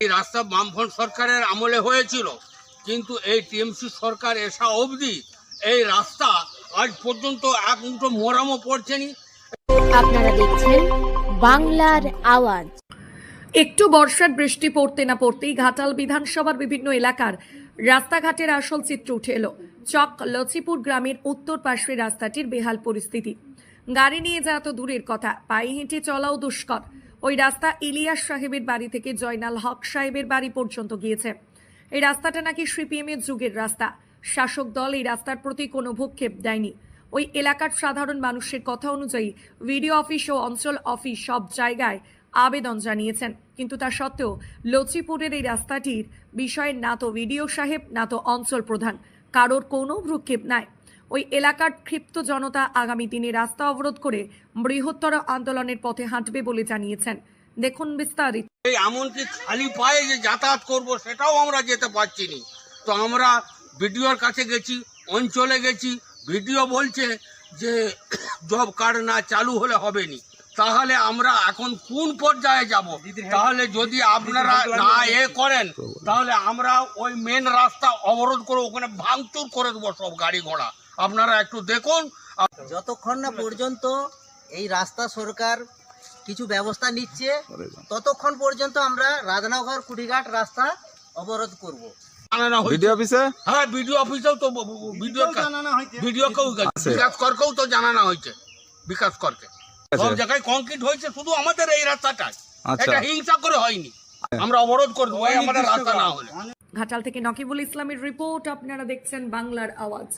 এই রাস্তা বামফ্রন্ট সরকারের আমলে হয়েছিল। কিন্তু এই টিএমসি সরকার এসা অবধি এই রাস্তা আজ পর্যন্ত এক মুঠো মোরামও পড়ছেনি। আপনারা দেখছেন বাংলার আওয়াজ। একটু বর্ষার বৃষ্টি পড়তে না পড়তেই ঘাটাল বিধানসভার বিভিন্ন এলাকার রাস্তাঘাটের আসল চিত্র উঠে এলো। চক লচিপুর গ্রামের উত্তর পাশের রাস্তাটির বেহাল পরিস্থিতি। গাড়ি নিয়ে যাওয়া তো দূরের কথা পায়ে হেঁটে চলাও দুষ্কর। ওই রাস্তা ইলিয়াস সাহেবের বাড়ি থেকে জয়নাল হক সাহেবের বাড়ি পর্যন্ত গিয়েছে। এই রাস্তাটা নাকি সিপিএম এর যুগের রাস্তা। শাসক দল এই রাস্তার প্রতি কোনো ভূক্ষেপ দেয়নি। ওই এলাকার সাধারণ মানুষের কথা অনুযায়ী ভিডিও অফিস ও অঞ্চল অফিস সব জায়গায় আবেদন জানিয়েছেন। কিন্তু তা সত্ত্বেও লচিপুরের এই রাস্তাটির বিষয়ে না তো ভিডিও সাহেব, না তো অঞ্চল প্রধান। কারোর কোনো ভ্রুক্ষেপ নাই। ওই এলাকার ক্ষিপ্ত জনতা আগামী দিনে রাস্তা অবরোধ করে বৃহত্তর আন্দোলনের পথে হাঁটবে বলে জানিয়েছেন। দেখুন বিস্তারিত। এই এমনকি খালি পায়ে যে যাতায়াত করব সেটাও আমরা যেতে পারছি না। তো আমরা ভিডিওর কাছে গেছি, অঞ্চলে গেছি ভিডিও বলছে যে জব কার্ড না চালু হলে হবে নি। তাহলে আমরা এখন কোন পর্যায়ে যাব? তাহলে যদি আপনারা না এ করেন, তাহলে আমরা ওই মেন রাস্তা অবরোধ করে ওখানে ভাঙচুর করে দেবো সব গাড়ি ঘোড়া। আপনারা একটু দেখুন। যতক্ষণ না পর্যন্ত এই রাস্তা সরকার কিছু ব্যবস্থা নিচ্ছে ততক্ষণ পর্যন্ত আমরা রাজনগর কুড়িঘাট রাস্তা অবরোধ করব। ভিডিও অফিসে? হ্যাঁ অফিসেও তো ভিডিও ভিডিওকেও বিকাশ করকেও তো জানানো হয়েছে। বিকাশ করকে। সব জায়গায় কংক্রিট হয়েছে শুধু আমাদের এই আচ্ছা। এটা হিংসা করে হয়নি। আমরা অবরোধ করে দেবো আমাদের রাস্তা না হলে। ঘাটাল থেকে নকিবুল ইসলামের রিপোর্ট আপনারা দেখছেন বাংলার আওয়াজ।